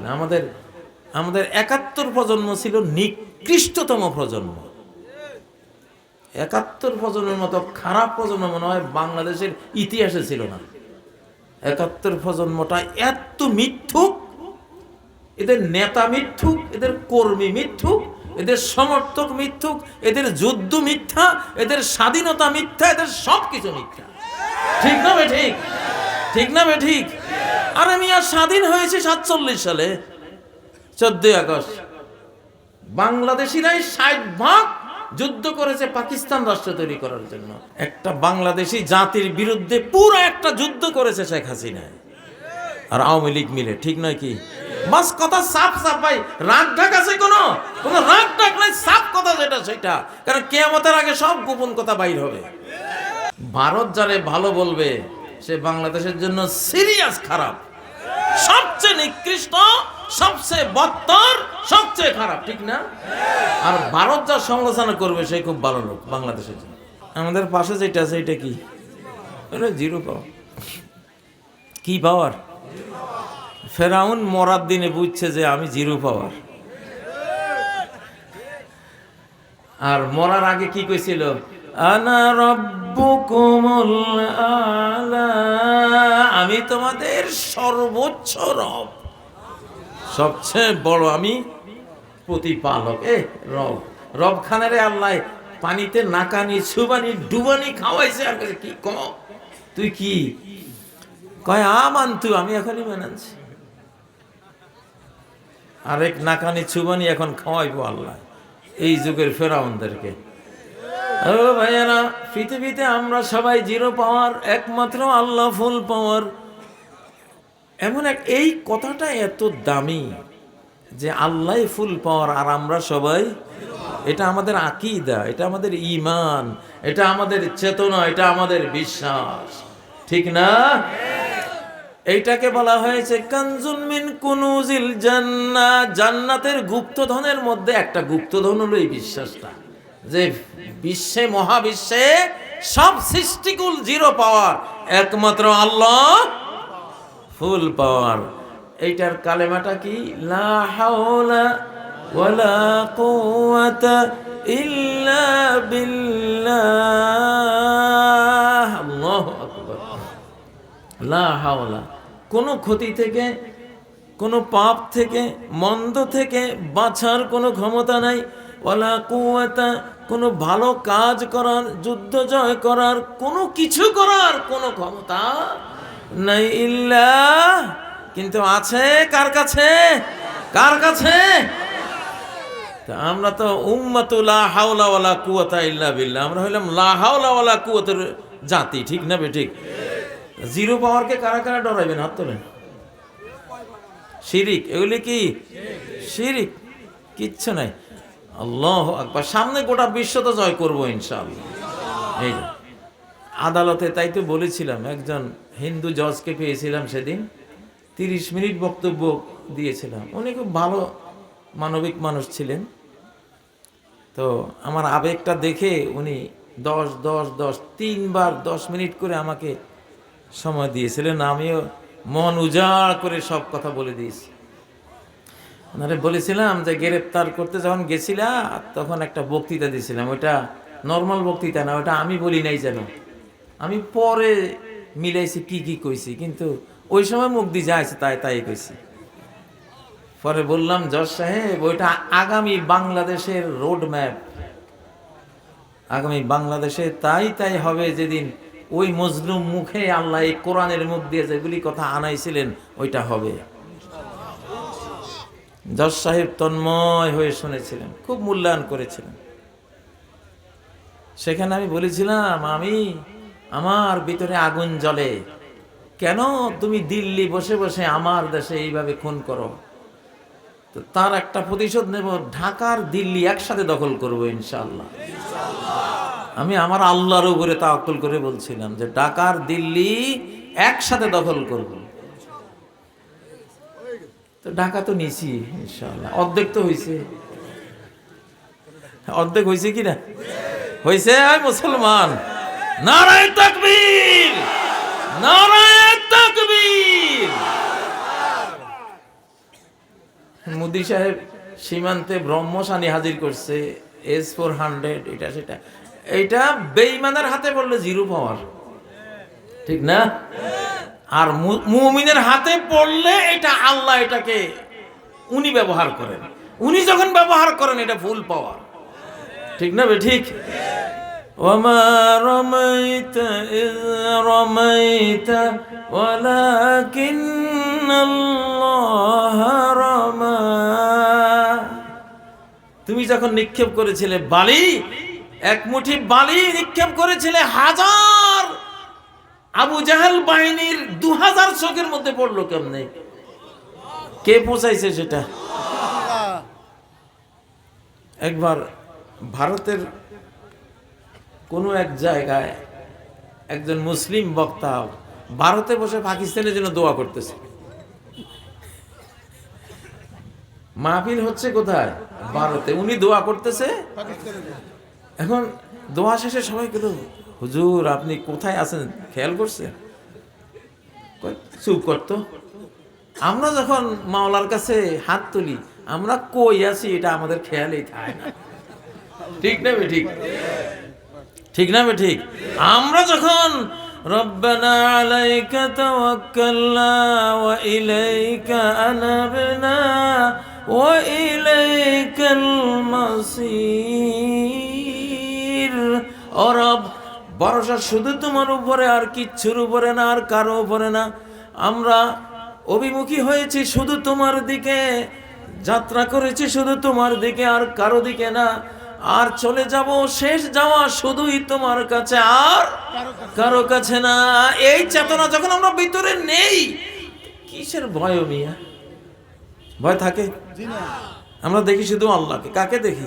আলহামদুলিল্লাহ আমাদের আমাদের একাত্তর প্রজন্ম ছিল নিকৃষ্টতম প্রজন্ম। একাত্তর প্রজন্মের মতো খারাপ প্রজন্ম মনে হয় বাংলাদেশের ইতিহাসে ছিল না। একাত্তর প্রজন্মটা এত মিথ্যুক, এদের নেতা মিথ্যুক, এদের কর্মী মিথ্যুক, এদের সমর্থক মিথ্যুক, এদের যুদ্ধ মিথ্যা, এদের স্বাধীনতা মিথ্যা, এদের সব কিছু মিথ্যা। ঠিক না ঠিক? ঠিক না ঠিক? আর আর স্বাধীন হয়েছে সাতচল্লিশ সালে। চোদ্দই আগস্ট। বাংলাদেশিরাই ষাট ভাগ যুদ্ধ করেছে পাকিস্তান রাষ্ট্র তৈরি করার জন্য। একটা বাংলাদেশি জাতির বিরুদ্ধে পুরো একটা যুদ্ধ করেছে শেখ হাসিনা। আর আওয়ামী লীগ মিলে, ঠিক নয় কি? বাস কথা সাফ সাফ ভাই রাগ ঢাক আছে কোনো? কোনো রাগ ঢাক নাই, সাফ কথা যেটা সেটা। কারণ কেয়ামতের আগে সব গোপন কথা বাইর হবে। ভারত যারে ভালো বলবে, সে বাংলাদেশের জন্য সিরিয়াস খারাপ। সবচেয়ে নিকৃষ্ট সবচেয়ে বত্তর সবচেয়ে খারাপ ঠিক না? আর ভারত যা সমালোচনা করবে সে খুব ভালো লোক বাংলাদেশের জন্য। আমাদের পাশে যেটা আছে এটা কি? Zero power. কি পাওয়ার? ফেরাউন মরার দিনে বুঝছে যে আমি জিরো পাওয়ার। আর মরার আগে কি কইছিল? আনা রব্বুকুমুল আলা। আমি তোমাদের সর্বোচ্চ রব। সবচেয়ে বড় আমি প্রতিপালক। এ, রব। রব খানারে আল্লাহ পানিতে নাকানি, ছুবানি, ডুবানি খাওয়াইছে। আর কি ক তুই কি? কয়, আমান আমি এখনই মানাচ্ছি আরেক নাকানি, ছুবানি এখন খাওয়াইবো আল্লাহ। এই যুগের ফেরাউনদেরকে। ও ভাইয়ারা, পৃথিবীতে আমরা সবাই জিরো পাওয়ার, একমাত্র আল্লাহ ফুল পাওয়ার। এমন এক, এই কথাটা এত দামি যে আল্লাহ ফুল পাওয়ার আর আমরা সবাই, এটা আমাদের আকিদা, এটা আমাদের ইমান এটা আমাদের চেতনা, এটা আমাদের বিশ্বাস। ঠিক না? এইটাকে বলা হয়েছে, কানজুন মিন কুনুজিল জান্না। জান্নাতের গুপ্তধনের মধ্যে একটা গুপ্তধন হলো এই বিশ্বাসটা। যে বিশ্বে, মহাবিশ্বে সব সৃষ্টিকুল জিরো পাওয়ার, একমাত্র আল্লাহ ফুল পাওয়ার। এইটার কালেমাটা কি? লা হাওলা লা হাওলা। কোনো ক্ষতি থেকে, কোনো পাপ থেকে, মন্দ থেকে বাঁচার কোনো ক্ষমতা নাই। ওয়ালা কুয়াতা কোনো ভালো কাজ করার, যুদ্ধ জয় করার, কোনো কিছু করার কোনো ক্ষমতা নাই ইল্লা। কিন্তু আছে কার কাছে? কার কাছে? আমরা তো উম্মাতু লা হাওলা ওয়ালা কুওয়াতা ইল্লা বিল্লাহ। আমরা হইলাম লা হাওলা ওয়ালা কুওয়াতের জাতি, ঠিক না ঠিক? জিরো পাওয়ারকে কারা কারা ডরাইবেন? হাত তোলেন। শিরিক, এগুলি কি? শিরিক। কিচ্ছু নাই। আল্লাহ আকবার। সামনে গোটা বিশ্ব তো জয় করব ইনশাআল্লাহ। এই আদালতে তাই তো বলেছিলাম, একজন হিন্দু জজকে পেয়েছিলাম সেদিন, তিরিশ মিনিট বক্তব্য দিয়েছিলাম। উনি খুব ভালো মানবিক মানুষ ছিলেন। তো আমার আবেগটা দেখে উনি দশ দশ দশ, তিনবার দশ মিনিট করে আমাকে সময় দিয়েছিলেন। আমিও মন উজাড় করে সব কথা বলে দিয়েছি। ওনারে বলেছিলাম যে গ্রেপ্তার করতে যখন গেছিলা, তখন একটা বক্তৃতা দিয়েছিলাম। ওইটা নর্মাল বক্তৃতা না ওটা আমি বলি নাই যেন। আমি পরে মিলাইছি কি কি কইছি, কিন্তু ওই সময় মুখ দিয়ে যাইছে তাই তাই কইছি। পরে বললাম, জজ সাহেব, ওইটা আগামী বাংলাদেশের রোড ম্যাপ আগামী বাংলাদেশে তাই তাই হবে যেদিন ওই মজলুম মুখে আল্লাহ এই কোরআনের মুখ দিয়ে যেগুলি কথা আনাইছিলেন, ওইটা হবে। জজ সাহেব তন্ময় হয়ে শুনেছিলেন, খুব মূল্যায়ন করেছিলেন। সেখানে আমি বলেছিলাম, আমি আমার ভিতরে আগুন জ্বলে, কেন তুমি দিল্লি বসে বসে আমার দেশে এইভাবে খুন করো? তো তার একটা প্রতিশোধ নেব, ঢাকার দিল্লি একসাথে দখল করব ইনশাল্লাহ আমি আমার আল্লাহর উপরে তাওয়াক্কুল করে বলছিলাম যে, ঢাকার দিল্লি একসাথে দখল করব। তো ঢাকা তো নিছি ইনশাল্লাহ অর্ধেক তো হয়েছে অর্ধেক হয়েছে কি না? হয়েছে মুসলমান। নারায় তাকবীর! নারায় তাকবীর! মোদি সাহেব সীমান্তে ব্রহ্মসানি হাজির করছে এস ফোর হান্ড্রেড এটা সেটা। এইটা বেইমানের হাতে পড়লে জিরো পাওয়ার ঠিক না? আর মু- মুমিনের হাতে পড়লে এটা আল্লাহ এটাকে উনি ব্যবহার করেন উনি যখন ব্যবহার করেন এটা ফুল পাওয়ার ঠিক না বে ঠিক وما رميت إذ رميت ولكن الله رمى তুমি যখন নিক্ষেপ করেছিলে বালি এক মুঠি বালি নিক্ষেপ করেছিলে হাজার আবু জাহাল বাহিনীর দু হাজার চোখের মধ্যে পড়ল কেমনে? কে পৌঁছাইছে সেটা? একবার ভারতের কোনো এক জায়গায় একজন মুসলিম বক্তা ভারতে বসে পাকিস্তানের জন্য দোয়া করতেছে। মাহফিল হচ্ছে কোথায়? ভারতে। উনি দোয়া করতেছে। এখন দোয়া শেষে সবাই কেন হুজুর আপনি কোথায় আছেন খেয়াল করছেন কয়, চুপ করতো আমরা যখন মাওলার কাছে হাত তুলি আমরা কই আছি এটা আমাদের খেয়ালেই থাকে না ঠিক না বে ঠিক ঠিক না বে ঠিক আমরা যখন ربنا عليك توكلنا وإليك أنبنا وإليك المصير ও রব ভরসা শুধু তোমার উপরে আর কিচ্ছুর উপরে না, আর কারও উপরে না। আমরা অভিমুখী হয়েছি শুধু তোমার দিকে, যাত্রা করেছি শুধু তোমার দিকে, আর কারও দিকে না। আর চলে যাব, শেষ যাওয়া শুধুই তোমার কাছে, আর কারও কাছে না। এই চেতনা যখন আমরা ভিতরে নেই, কিসের ভয় মিয়া? ভয় থাকে? আমরা দেখি শুধু আল্লাহকে। কাকে দেখি?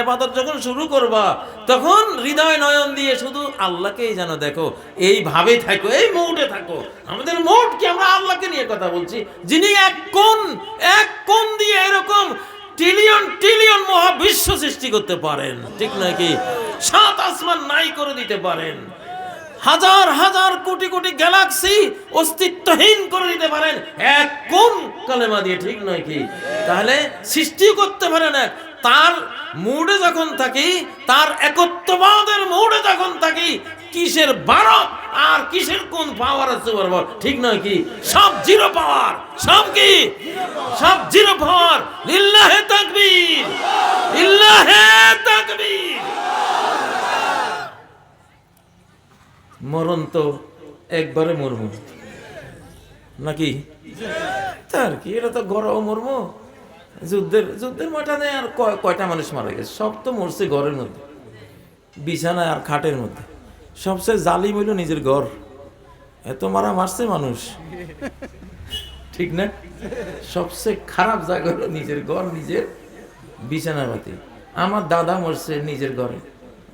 এবাদত যখন শুরু করবা, তখন হৃদয় নয়ন দিয়ে শুধু আল্লাহকেই যেন দেখো। এই ভাবে থাকো, এই মুডে থাকো। আমাদের মুড কি আমরা আল্লাহকে নিয়ে কথা বলছি। যিনি এক কোন এক কোন দিয়ে এরকম ট্রিলিয়ন ট্রিলিয়ন মহাবিশ্ব সৃষ্টি করতে পারেন। ঠিক নাকি সাত আসমান নাই করে দিতে পারেন। হাজার হাজার কোটি কোটি গ্যালাক্সি অস্তিত্বহীন করে দিতে পারেন। এক কোন কালেমা দিয়ে ঠিক নয় কি? তাহলে সৃষ্টিও করতে পারে না। তার মুডে যখন থাকি, তার একত্ববাদের মুডে যখন থাকি, কিসের ভারত আর কিসের কোন পাওয়ার আছে বরাবর ঠিক নয় কি? সব জিরো পাওয়ার সব কি? সব জিরো পাওয়ার লিল্লাহে তাকবীর। লিল্লাহে তাকবীর। মরণ তো একবারে মরমু। নাকি? তার কি? এটা তো গড়াও মরমু। যুদ্ধের যুদ্ধের ময়দানে আর কয়- কয়টা মানুষ মারা গেছে? সব তো মরছে ঘরের মধ্যে। বিছানায় আর খাটের মধ্যে। সবচেয়ে জালিম হইল নিজের ঘর। এত মারা মারছে মানুষ। ঠিক না? সবচেয়ে খারাপ জায়গা হলো নিজের ঘর, নিজের বিছানাপাতি আমার দাদা মরছে নিজের ঘরে।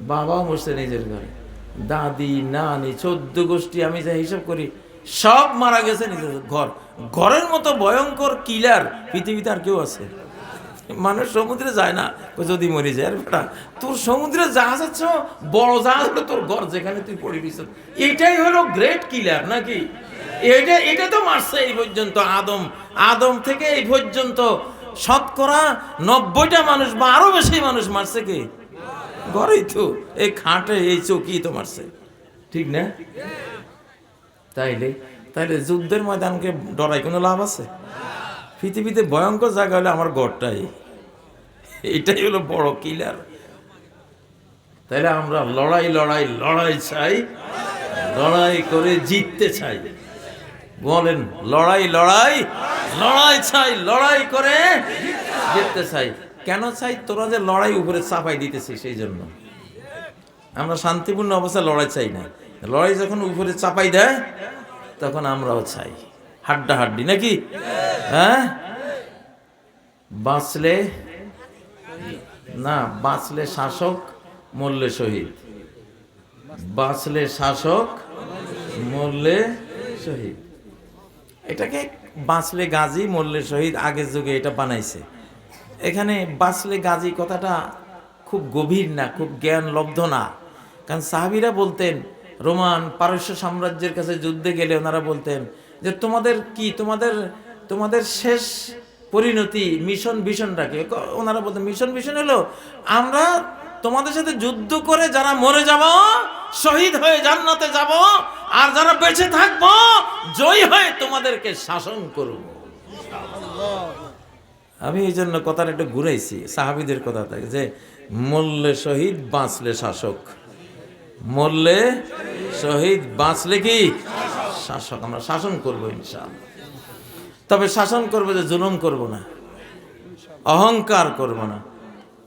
বাবাও মরছে নিজের ঘরে। দাদি, নানি, চোদ্দ গোষ্ঠী, আমি যা হিসাব করি, সব মারা গেছে ঘর। ঘরের মতো ভয়ঙ্কর কিলার পৃথিবীতে আর কেউ আছে। মানুষ সমুদ্রে যায় না। যদি মরে যায় বেটা, তোর সমুদ্রে জাহাজ আছে বড় জাহাজ হলো তোর ঘর, যেখানে তুই পড়বি এটাই হলো গ্রেট কিলার নাকি? এটা এটা তো মারছে এই পর্যন্ত আদম। আদম থেকে এই পর্যন্ত শতকরা নব্বইটা মানুষ বা আরও বেশি মানুষ মারছে কে? ঘরেই তো, এই খাটে, এই চৌকি তো মারছে ঠিক না? তাইলে তাইলে যুদ্ধের ময়দানকে ডরাই কোনো লাভ আছে? পৃথিবীতে ভয়ঙ্কর জায়গা হলে আমার গড়টাই এটাই হলো বড় কিলার তাইলে আমরা লড়াই লড়াই লড়াই চাই, লড়াই করে জিততে চাই। বলেন, লড়াই লড়াই লড়াই চাই, লড়াই করে জিততে চাই। কেন চাই? তোরা যে লড়াই উপরে চাপাই দিতেছিস সেই জন্য। আমরা শান্তিপূর্ণ অবস্থায় লড়াই চাই না। লড়াই যখন উপরে চাপাই দেয়, তখন আমরাও চাই। হাড্ডা হাড্ডি নাকি? হ্যাঁ? বাঁচলে, না, বাঁচলে শাসক, মরলে শহীদ। বাঁচলে শাসক, মরলে শহীদ। এটাকে বাঁচলে গাজী, মরলে শহীদ আগের যুগে এটা বানাইছে। এখানে বাঁচলে গাজী কথাটা খুব গভীর না, খুব জ্ঞান লব্ধ না। কারণ সাহাবিরা বলতেন, রোমান পারস্য সাম্রাজ্যের কাছে যুদ্ধে গেলে ওনারা বলতেন যে, তোমাদের কি, তোমাদের তোমাদের শেষ পরিণতি মিশন ভিশনটা কি, ওনারা বলতেন, মিশন ভিশন হলো, আমরা তোমাদের সাথে যুদ্ধ করে যারা মরে যাব, শহীদ হয়ে জান্নাতে যাব, আর যারা বেঁচে থাকব, জয় হয়ে তোমাদেরকে শাসন করব। আমি এই জন্য কথাটা একটু ঘুরাইছি, সাহাবিদের কথা থাকে যে মল্লে শহীদ, বাঁচলে শাসক। মরলে শহীদ, বাঁচলে কি? শাসক। আমরা শাসন করব ইনশাআল্লাহ। তবে শাসন করব যে জুলুম করব না, অহংকার করব না।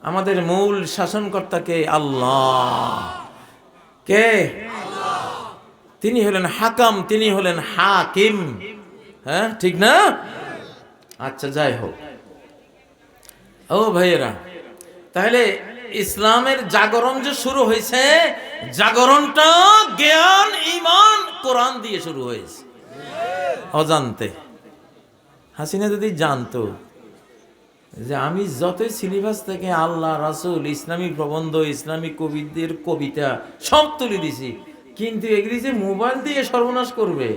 আমাদের মূল শাসনকর্তাকে আল্লাহ। কে? তিনি হলেন হাকাম, তিনি হলেন হাকিম। হ্যাঁ ঠিক না? আচ্ছা যাই হোক। ও ভাইয়েরা, তাহলে ইসলামের জাগরণ যে শুরু হয়েছে, জাগরণটা জ্ঞান ইমান কোরআন দিয়ে শুরু হয়েছে। অজান্তে। হাসিনা যদি জানতো যে আমি যতই সিলেবাস থেকে আল্লাহ, রাসুল, ইসলামী প্রবন্ধ, ইসলামী কবিদের কবিতা সব তুলে দিছি, কিন্তু এগুলি যে মোবাইল দিয়ে সর্বনাশ করবে,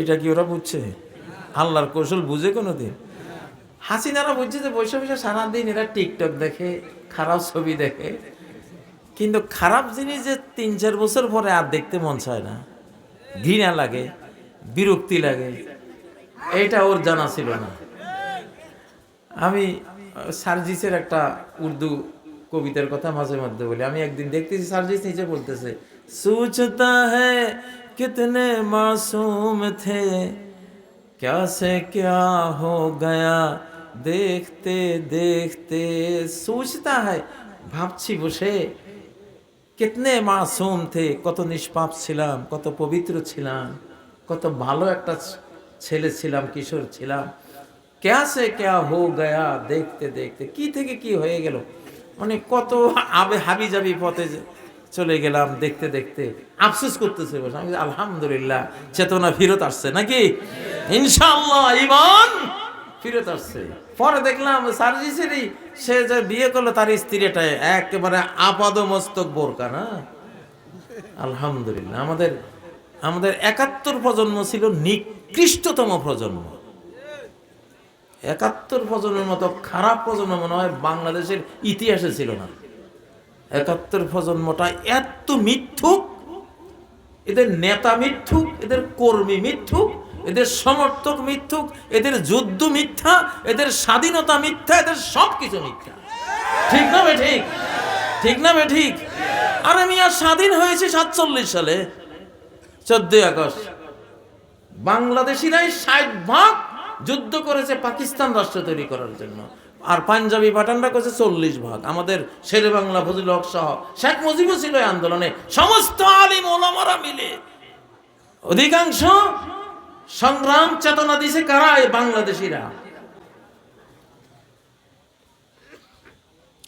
এটা কি ওরা বুঝছে? আল্লাহর কৌশল বুঝে কোনো দিন হাসিনারা বুঝছে যে বসে বসে সারাদিন এরা টিকটক দেখে, খারাপ ছবি দেখে। কিন্তু খারাপ জিনিস যে তিন চার বছর পরে আর দেখতে মন চায় না। ঘৃণা লাগে, বিরক্তি লাগে এটা ওর জানা ছিল না। আমি, সার্জিসের একটা উর্দু কবিতার কথা মাঝে মধ্যে বলি। আমি একদিন দেখতেছি সার্জিস নিচে বলতেছে, সুচতা হ্যাঁ কিতনে মাসুম থে, ক্যাসে ক্যা হো গয়া? দেখতে দেখতে সোচতা হয় ভাবছি বসে কিতনে মাসুম থে কত নিষ্পাপ ছিলাম কত পবিত্র ছিলাম কত ভালো একটা ছেলে ছিলাম, কিশোর ছিলাম। ক্যা সে ক্যা হো গয়া দেখতে দেখতে, কি থেকে কি হয়ে গেল? মানে কত আবে হাবি জাবি পথে চলে গেলাম দেখতে দেখতে। আফসোস করতেছে বসে, আমি আলহামদুলিল্লাহ, চেতনা ফিরত আসছে নাকি? ইনশাআল্লাহ, ইমান! ফিরত আসছে। পরে দেখলাম সার্জিসেরই সে যে বিয়ে করল তার স্ত্রীটা একেবারে আপাদ মস্তক বোরকা, না? আলহামদুলিল্লাহ, আমাদের আমাদের একাত্তর প্রজন্ম ছিল নিকৃষ্টতম প্রজন্ম। একাত্তর প্রজন্মের মতো খারাপ প্রজন্ম মনে হয় বাংলাদেশের ইতিহাসে ছিল না। একাত্তর প্রজন্মটা এত মিথ্যুক, এদের নেতা মিথ্যুক, এদের কর্মী মিথ্যুক এদের সমর্থক মিথ্যুক, এদের যুদ্ধ মিথ্যা, এদের স্বাধীনতা মিথ্যা, এদের সব কিছু মিথ্যা। ঠিক না বে ঠিক? ঠিক না বে ঠিক? আর আর স্বাধীন হয়েছে সাতচল্লিশ সালে, চোদ্দই আগস্ট। বাংলাদেশিরাই ষাট ভাগ যুদ্ধ করেছে পাকিস্তান রাষ্ট্র তৈরি করার জন্য। আর পাঞ্জাবি পাঠানরা করেছে চল্লিশ ভাগ। আমাদের শেরে বাংলা ফজিল হক সহ শেখ মুজিবও ছিল আন্দোলনে। সমস্ত আলিম ওলামারা মিলে। অধিকাংশ সংগ্রাম চেতনা দিছে কারা এই বাংলাদেশিরা?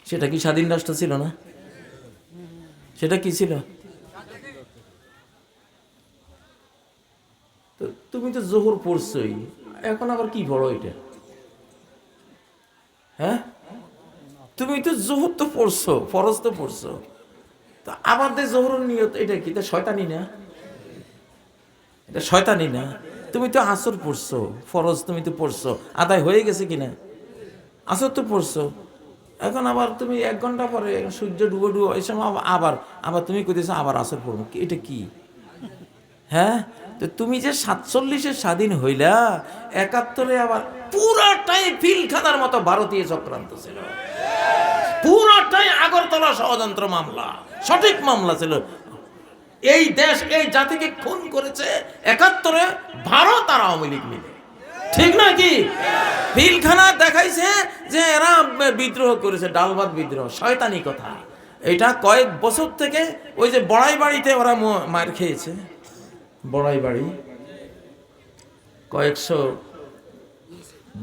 সেটা কি স্বাধীন রাষ্ট্র ছিল না? সেটা কি ছিল? তুমি তো জোহর পড়ছই, এখন আবার কি পড়ো এটা? হ্যাঁ? তুমি তো জোহর তো পড়ছো, ফরজ তো পড়ছো। তা যে জোহর নিয়ত এটা কি? এটা শয়তানি না? এটা শয়তানি না? তুমি তো আসর পড়ছো, ফরজ তুমি তো পড়ছো, আদায় হয়ে গেছে কিনা? আসর তো পড়ছো। এখন আবার তুমি এক ঘণ্টা পরে সূর্য ডুবো ডুবো, এই সময় আবার- আবার তুমি কইতেছো আবার আসর পড়ব এটা কি? হ্যাঁ? তো তুমি যে সাতচল্লিশে স্বাধীন হইলা, একাত্তরে আবার পুরাটাই পিলখানার মতো ভারতীয় চক্রান্ত ছিল। পুরাটাই আগরতলা ষড়যন্ত্র মামলা, সঠিক মামলা ছিল। এই দেশ, এই জাতিকে খুন করেছে, একাত্তরে ভারত আর আওয়ামী লীগ মিলে। ঠিক না কি? পিলখানা দেখাইছে যে এরা বিদ্রোহ করেছে, ডালবাদ বিদ্রোহ, শয়তানি কথা। এটা কয়েক বছর থেকে ওই যে বড়াই বাড়িতে ওরা মার খেয়েছে। বড়াই বাড়ি কয়েকশো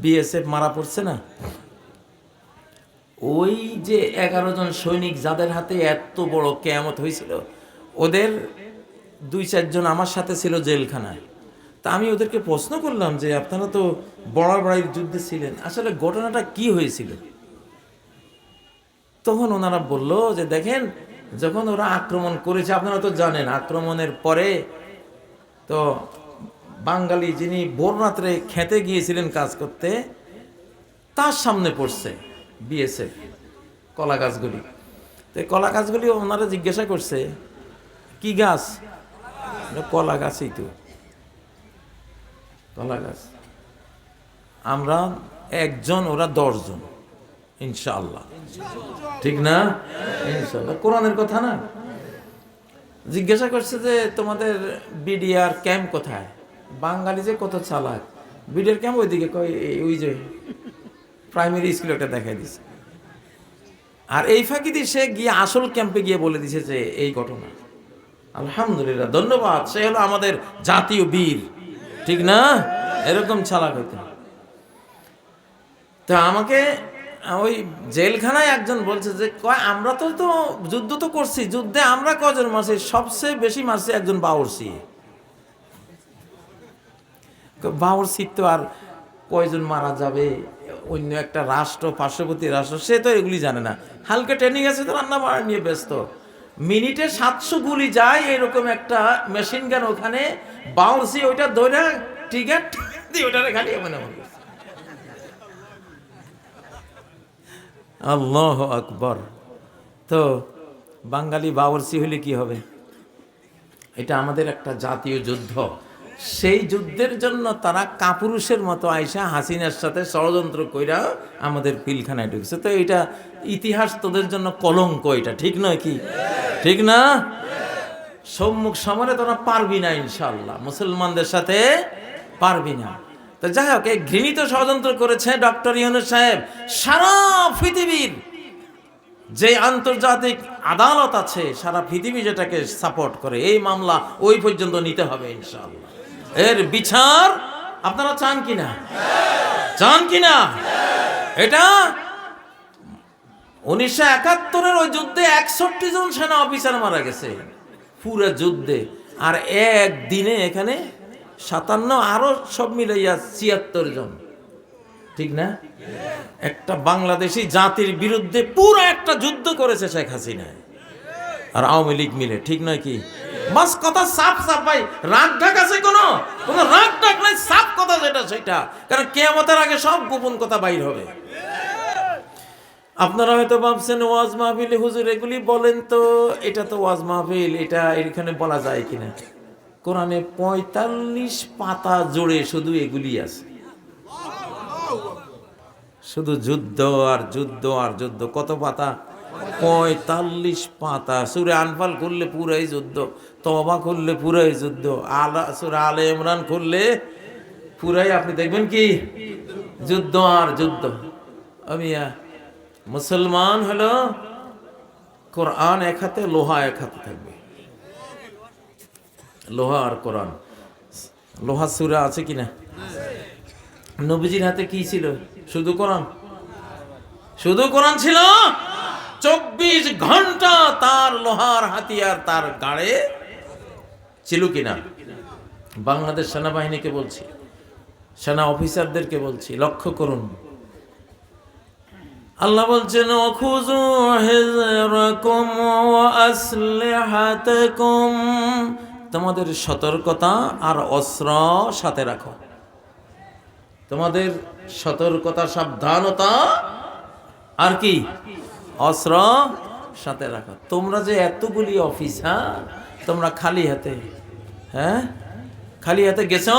বিএসএফ মারা পড়ছে না? ওই যে এগারো জন সৈনিক যাদের হাতে এত বড় কেয়ামত হয়েছিল ওদের দুই চারজন আমার সাথে ছিল জেলখানায়। তা আমি ওদেরকে প্রশ্ন করলাম যে, আপনারা তো বড় বড়াই যুদ্ধে ছিলেন, আসলে ঘটনাটা কি হয়েছিল? তখন ওনারা বলল যে, দেখেন, যখন ওরা আক্রমণ করেছে, আপনারা তো জানেন, আক্রমণের পরে তো বাঙালি যিনি ভোর রাত্রে খেতে গিয়েছিলেন কাজ করতে, তার সামনে পড়ছে বিএসএফ কলা গাছগুলি তো কলা গাছগুলি ওনারা জিজ্ঞাসা করছে কি গাছ? কলা গাছই তো। কলা গাছ। আমরা একজন, ওরা দশজন, ইনশাআল্লাহ। ঠিক না? ইনশাল্লাহ কোরআনের কথা না? জিজ্ঞাসা করছে যে, তোমাদের বিডিআর ক্যাম্প কোথায়? বাঙালি যে কত চালাক। বিডিআর ক্যাম্প ওইদিকে ওই যে প্রাইমারি স্কুল একটা দেখাই দিছে। আর এই ফাঁকি দিয়ে সে গিয়ে আসল ক্যাম্পে গিয়ে বলে দিছে যে, এই ঘটনা। আলহামদুলিল্লাহ, ধন্যবাদ। সে হলো আমাদের জাতীয় বীর। ঠিক না? এরকম হইতে হবে। তা আমাকে, ওই জেলখানায় একজন বলছে যে, কয়, আমরা তো তো যুদ্ধ তো করছি, যুদ্ধে আমরা কজন মারছি? সবচেয়ে বেশি মারছি একজন বাউরসি। বাউরসি তো আর কয়জন মারা যাবে? অন্য একটা রাষ্ট্র, পার্শ্ববর্তী রাষ্ট্র, সে তো এগুলি জানে না। হালকা ট্রেনিং আছে তো রান্না বাড়া নিয়ে ব্যস্ত। মিনিটে সাতশো গুলি যায়, এরকম একটা মেশিন গান ওখানে বাউন্সি ওইটা দৌড়া টিকেট দিয়ে ওটা খালি আল্লাহ আকবর। তো বাঙালি বাবরসি হলে কি হবে? এটা আমাদের একটা জাতীয় যুদ্ধ। সেই যুদ্ধের জন্য তারা কাপুরুষের মতো আয়সা হাসিনার সাথে ষড়যন্ত্র কইরা আমাদের পিলখানায় ঢুকছে। তো এটা ইতিহাস তোদের জন্য কলঙ্ক এটা, ঠিক নয় কি? ঠিক না? সম্মুখ সমরে তোরা পারবি না ইনশাল্লাহ মুসলমানদের সাথে পারবি না। তো যাই হোক, এই ঘৃণিত ষড়যন্ত্র করেছে ডক্টর ইউনুস সাহেব। সারা পৃথিবীর যে আন্তর্জাতিক আদালত আছে, সারা পৃথিবী যেটাকে সাপোর্ট করে, এই মামলা ওই পর্যন্ত নিতে হবে ইনশাআল্লাহ। এর বিচার আপনারা চান কিনা? চান কিনা? এটা উনিশশো একাত্তরের ওই যুদ্ধে একষট্টি জন সেনা অফিসার মারা গেছে, পুরো যুদ্ধে। আর একদিনে এখানে সাতান্ন, আরও সব মিলাইয়া ছিয়াত্তর জন। ঠিক না? একটা বাংলাদেশি জাতির বিরুদ্ধে পুরো একটা যুদ্ধ করেছে শেখ হাসিনা। আর আওয়ামী লীগ মিলে, ঠিক নয় কি? বাস কথা সাপ সাপ ভাই, রাগ ঢাক আছে কোনো? কোনো রাগ ঢাক নাই সাপ কথা যেটা সেটা। কারণ কেয়ামতের আগে সব গোপন কথা বাইর হবে। আপনারা হয়তো ভাবছেন, ওয়াজ মাহফিল হুজুর এগুলি বলেন তো, এটা তো ওয়াজ মাহফিল, এটা এখানে বলা যায় কিনা? কোরআনে পঁয়তাল্লিশ পাতা জুড়ে শুধু এগুলি আছে। শুধু যুদ্ধ আর যুদ্ধ আর যুদ্ধ, কত পাতা? পঁয়তাল্লিশ পাতা। সুরে আনফাল করলে পুরাই যুদ্ধ তবা করলে পুরাই যুদ্ধ, আলা সুরে আলে ইমরান করলে পুরাই, আপনি দেখবেন কি? যুদ্ধ আর যুদ্ধ। আমি মুসলমান হলো, কোরআন এক হাতে, লোহা এক হাতে থাকবে। লোহা আর কোরআন। লোহা সুরা আছে কিনা? নবীজির হাতে কি ছিল? শুধু কোরআন? শুধু কোরআন ছিল? চব্বিশ ঘণ্টা তার লোহার হাতিয়ার তার গাড়ে ছিল কিনা? বাংলাদেশ সেনাবাহিনীকে বলছি, সেনা অফিসারদেরকে বলছি, লক্ষ্য করুন। আল্লাহ বলছেন অখুজু হিজরাকুম আসলিহাতাকুম। তোমাদের সতর্কতা আর অস্ত্র সাথে রাখো। তোমাদের সতর্কতা, সাবধানতা আর কি? অস্ত্র সাথে রাখো। তোমরা যে এতগুলি অফিসার তোমরা খালি হাতে হ্যাঁ? খালি হাতে গেছো?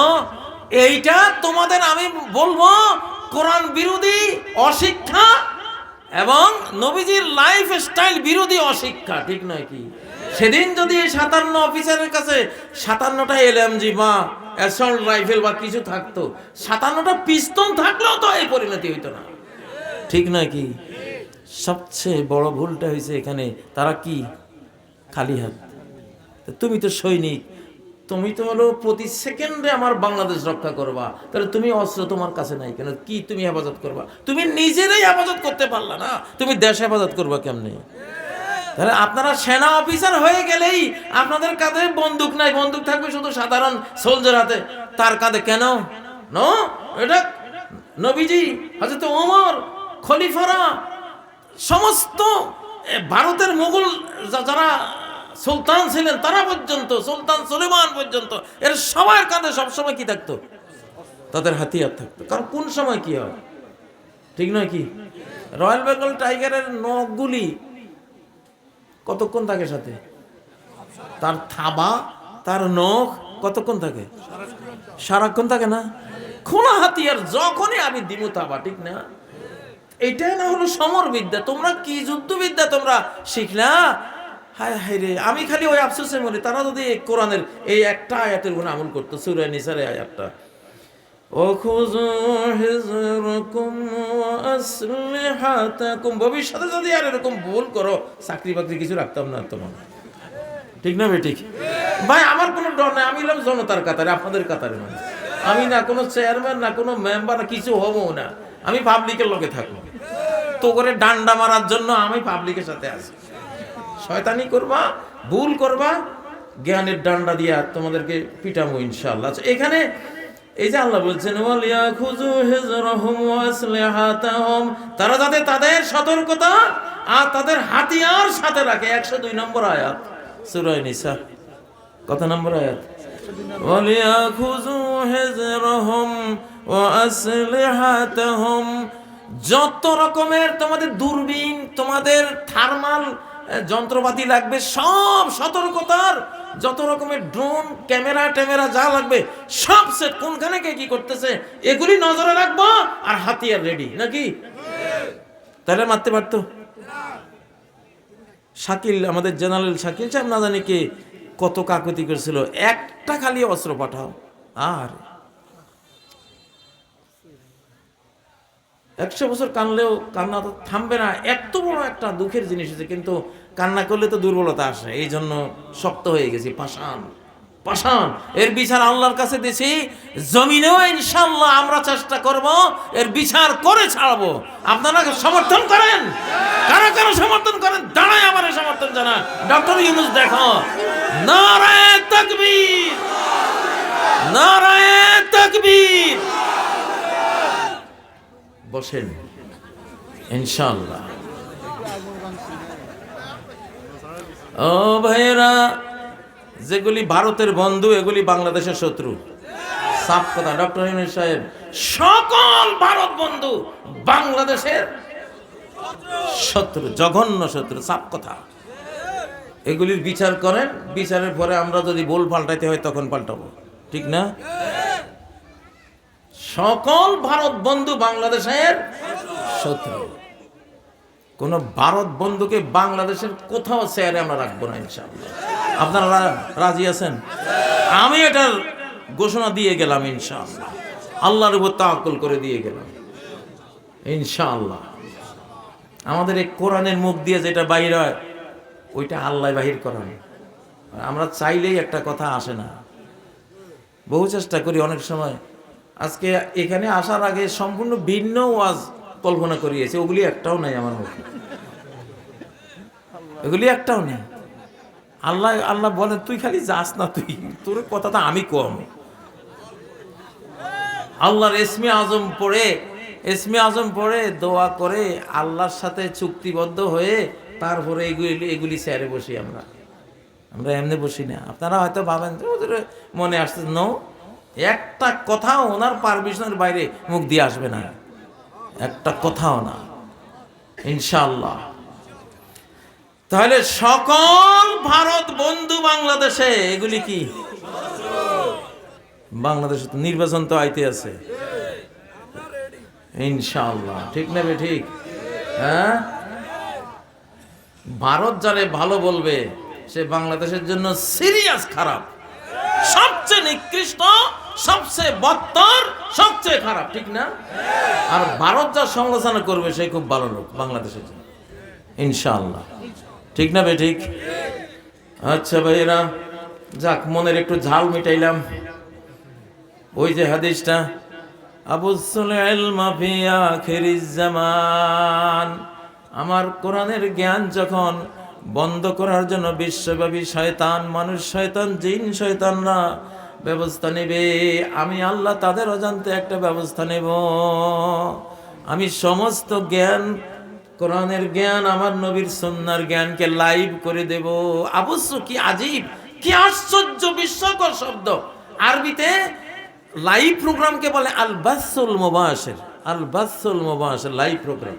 এইটা তোমাদের আমি বলব কোরআন বিরোধী অশিক্ষা এবং নবীজির লাইফ স্টাইল বিরোধী অশিক্ষা, ঠিক নয় কি? সেদিন যদি এই সাতান্ন অফিসারের কাছে সাতান্নটা এলএমজি বা অ্যাসল্ট রাইফেল বা কিছু থাকতো, সাতান্নটা পিস্তল থাকলেও তো এই পরিণতি হইতো না। ঠিক নয় কি? সবচেয়ে বড় ভুলটা হয়েছে এখানে, তারা কি? খালি হাত। তুমি তো সৈনিক, তুমি তো হলো প্রতি সেকেন্ডে আমার বাংলাদেশ রক্ষা করবা। তাহলে তুমি অস্ত্র তোমার কাছে নাই কেন? কি তুমি হেফাজত করবা? তুমি নিজেরাই হেফাজত করতে পারলা না। তুমি দেশ হেফাজত করবা কেমনে? তাহলে আপনারা সেনা অফিসার হয়ে গেলেই আপনাদের কাঁধে বন্দুক নাই। বন্দুক থাকবে শুধু সাধারণ সোলজার হাতে। তার কাঁধে কেন? নো এটা নবীজি হজরত ওমর, খলিফারা সমস্ত ভারতের মুঘল যারা সুলতান ছিলেন, তারা পর্যন্ত, সুলতান সুলেমান পর্যন্ত, এর সবার কাঁধে সবসময় কি থাকতো? তাদের হাতিয়ার থাকতো। কারণ কোন সময় কি হয়? ঠিক নয় কি? রয়্যাল বেঙ্গল টাইগারের নখগুলি কতক্ষণ থাকে সাথে? তার থাবা, তার নখ কতক্ষণ থাকে? সারাক্ষণ থাকে না? খোলা হাতিয়ার যখনই আমি দিব থাবা ঠিক না? এটাই না হলো সমরবিদ্যা। তোমরা কি যুদ্ধবিদ্যা তোমরা শিখলা? হায় হায় রে, আমি খালি ওই আফসোসে মরি তারা যদি কোরআনের এই একটা আয়াতের গুণ আমল করতো, সুরে নিসার আয়াতটা। ভবিষ্যতে যদি আর এরকম ভুল করো, চাকরি বাকরি কিছু রাখতাম না তোমার। ঠিক না ঠিক ভাই, আমার কোনো ডর নাই, আমি এলাম জনতার কাতারে, আপনাদের কাতারে মানে আমি না কোনো চেয়ারম্যান না কোনো মেম্বার না কিছু হব না। আমি পাবলিকের লগে থাকব। তো করে ডান্ডা মারার জন্য আমি পাবলিকের সাথে আছি। শয়তানি করবা ভুল করবা জ্ঞানের ডান্ডা দিয়া তোমাদেরকে পিটামো ইনশাআল্লাহ। আচ্ছা, এখানে এই যে আল্লাহ বলছেন তারা যাতে তাদের সতর্কতা আর তাদের হাতিয়ার সাথে রাখে। একশো দুই নম্বর আয়াত সূরা নিসা। কত নম্বর আয়াত? খুজু হিজরাহুম ওয়াসলিহাতাহুম যত রকমের তোমাদের দূরবীন, তোমাদের থার্মাল যন্ত্রপাতি লাগবে, সব সতর্কতার, যত রকমের ড্রোন, ক্যামেরা, ট্যামেরা যা লাগবে, সব সেট কোনখানে কে কি করতেছে, এগুলি নজরে রাখব আর হাতিয়ার রেডি নাকি? তাহলে মারতে পারতো? শাকিল, আমাদের জেনারেল শাকিল সাহেব না জানি কে, কত কাকুতি করেছিল। একটা খালি অস্ত্র পাঠাও। আর। একশো বছর কানলেও কান্না তো থামবে না। এত বড় একটা দুঃখের জিনিস হচ্ছে কিন্তু কান্না করলে তো দুর্বলতা আসে। এই জন্য শক্ত হয়ে গেছি, পাষাণ পাষাণ। এর বিচার আল্লাহর কাছে দিছি জমিনেও ইনশাল্লাহ আমরা চেষ্টা করব, এর বিচার করে ছাড়বো। আপনারা সমর্থন করেন? কারা কারা সমর্থন করেন? দাঁড়ায় আমার সমর্থন জানা। ডক্টর ইউনুস দেখো। নারায় তকবীর। নারায় তকবীর। বসেন। ইনশাল্লাহ ও ভাইয়েরা, যেগুলি ভারতের বন্ধু, এগুলি বাংলাদেশের শত্রু। সাফ কথা, ডক্টর ইউনুস সাহেব, সকল ভারত বন্ধু বাংলাদেশের শত্রু, জঘন্য শত্রু, সাফ কথা। এগুলির বিচার করেন, বিচারের পরে আমরা যদি ভুল পাল্টাইতে হয়, তখন পাল্টাবো। ঠিক না? সকল ভারত বন্ধু বাংলাদেশের শত্রু। কোন ভারত বন্ধুকে বাংলাদেশের কোথাও চেয়ারে আমরা রাখব না, ইনশাআল্লাহ। আপনারা রাজি আছেন? আমি এটার ঘোষণা দিয়ে গেলাম, ইনশাআল্লাহ। আল্লাহর উপর তাকল করে দিয়ে গেলাম, ইনশাআল্লাহ। আমাদের এই কোরআনের মুখ দিয়ে যেটা বাইর হয়, ওইটা আল্লাহ বাহির করান। আমরা চাইলেই একটা কথা আসে না। বহু চেষ্টা করি অনেক সময় আজকে এখানে আসার আগে সম্পূর্ণ ভিন্ন ওয়াজ কল্পনা করিয়েছে, ওগুলি একটাও নাই আমার মুখে। এগুলি একটাও নেই। আল্লাহ আল্লাহ বলে, তুই খালি যাস না, তুই, তোর কথাটা আমি কম। আল্লাহর এসমি আজম পড়ে এসমি আজম পড়ে, দোয়া করে আল্লাহর সাথে চুক্তিবদ্ধ হয়ে তারপরে এগুলি এগুলি স্যারে বসি আমরা। আমরা এমনি বসি না। আপনারা হয়তো ভাবেন মনে আসছে নো একটা কথাও ওনার পারমিশনের বাইরে মুখ দিয়ে আসবে না। একটা কথাও না। ইনশাল্লাহ তাহলে সকল ভারত বন্ধু বাংলাদেশে, এগুলি কি? বাংলাদেশে তো নির্বাচন তো আইতে আছে। ইনশাল্লাহ ঠিক নেবে ঠিক? হ্যাঁ? ভারত যারে ভালো বলবে, সে বাংলাদেশের জন্য সিরিয়াস খারাপ। সবচেয়ে নিকৃষ্ট সবচেয়ে বত্তর, সবচেয়ে খারাপ, ঠিক না? আর ভারত যা সমালোচনা করবে, সে খুব ভালো লোক বাংলাদেশের জন্য। ইনশাআল্লাহ। ঠিক না বে, ঠিক? আচ্ছা ভাইয়েরা, যাক, মনের একটু ঝাল মিটাইলাম। ওই যে হাদিসটা জামান। আমার কোরআনের জ্ঞান যখন বন্ধ করার জন্য বিশ্বব্যাপী শয়তান, মানুষ শয়তান, জিন শয়তানরা ব্যবস্থা নেবে। আমি আল্লাহ তাদের অজান্তে একটা ব্যবস্থা নেব। আমি সমস্ত জ্ঞান, কোরআনের জ্ঞান, আমার নবীর সন্ন্যার জ্ঞানকে লাইভ করে দেব। অবশ্য কি আজীব, কি আশ্চর্য বিস্ময়কর শব্দ। আরবিতে লাইভ প্রোগ্রামকে বলে আল বাসুল মোবাসের আল বাসুল মোবাসের লাইভ প্রোগ্রাম।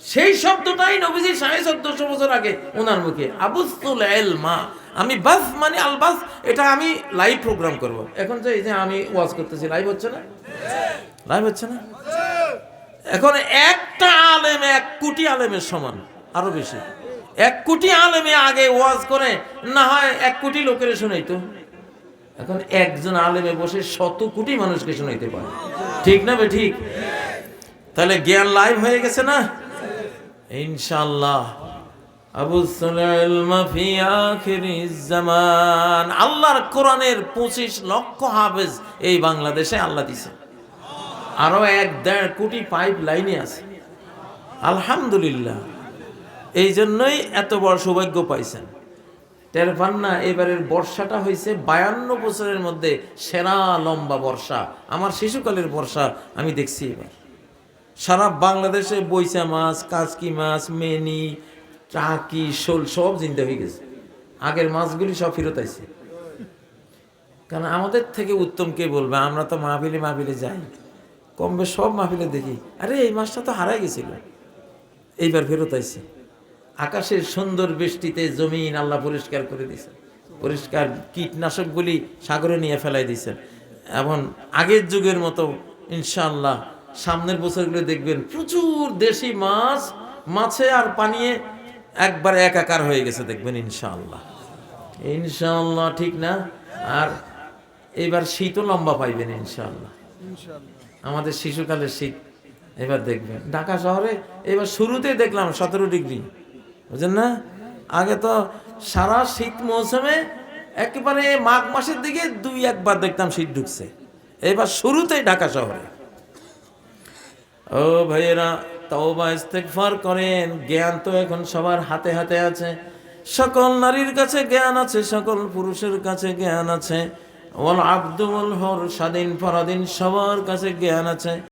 সেই শব্দটাই নবীজি সাড়ে চোদ্দশো বছর আগে ওনার মুখে। আবুসুল এল মা আমি বাস মানে আল বাস, এটা আমি লাইভ প্রোগ্রাম করব। এখন যে এই যে আমি ওয়াজ করতেছি লাইভ হচ্ছে না? লাইভ হচ্ছে না? এখন একটা আলেম এক কোটি আলেমের সমান, আরও বেশি। এক কোটি আলেমে আগে ওয়াজ করে, না হয় এক কোটি লোকের শুনাইতো। এখন একজন আলেমে বসে শত কোটি মানুষকে শুনাইতে পারে। ঠিক না বে ঠিক? তাহলে জ্ঞান লাইভ হয়ে গেছে না? ইনশাল্লাহ আবু সুলাইমা ফি জামান। আল্লাহর কোরআনের পঁচিশ লক্ষ হাফেজ এই বাংলাদেশে আল্লাহ দিছে। আরও এক দেড় কোটি পাইপ লাইনে আছে। আলহামদুলিল্লাহ। এই জন্যই এত বড় সৌভাগ্য পাইছেন। টের এবারের বর্ষাটা হয়েছে বায়ান্ন বছরের মধ্যে সেরা লম্বা বর্ষা। আমার শিশুকালের বর্ষা আমি দেখছি এবার। সারা বাংলাদেশে বৈশা মাছ কাজকি মাছ, মেনি টাকি শোল সব জিন্দা হয়ে গেছে। আগের মাছগুলি সব ফেরত আইছে। কারণ আমাদের থেকে উত্তম কে বলবে? আমরা তো মাহফিলে মাহফিলে যাই। কমবে সব মাহফিলে দেখি। আরে, এই মাছটা তো হারাই গেছিল। এইবার ফেরত আইছে। আকাশের সুন্দর বৃষ্টিতে জমিন আল্লাহ পরিষ্কার করে দিয়েছে। পরিষ্কার কীটনাশকগুলি সাগরে নিয়ে ফেলাই দিয়েছেন এখন আগের যুগের মতো ইনশাআল্লাহ সামনের বছরগুলো দেখবেন প্রচুর দেশি মাছ মাছে আর পানিয়ে একবার একাকার হয়ে গেছে দেখবেন ইনশাআল্লাহ। ইনশাআল্লাহ ঠিক না? আর এবার শীতও লম্বা পাইবেন ইনশাআল্লাহ। আমাদের শিশুকালের শীত এবার দেখবেন। ঢাকা শহরে এবার শুরুতে দেখলাম সতেরো ডিগ্রি বুঝলেন না? আগে তো সারা শীত মৌসুমে একেবারে মাঘ মাসের দিকে দুই একবার দেখতাম শীত ঢুকছে। এবার শুরুতেই ঢাকা শহরে। ও ভাইয়েরা, তওবা, ইস্তেগফার করেন। জ্ঞান তো এখন সবার হাতে হাতে আছে। সকল নারীর কাছে জ্ঞান আছে, সকল পুরুষের কাছে জ্ঞান আছে। ওয়াল আব্দুল হর, স্বাধীন পরাধীন সবার কাছে জ্ঞান আছে।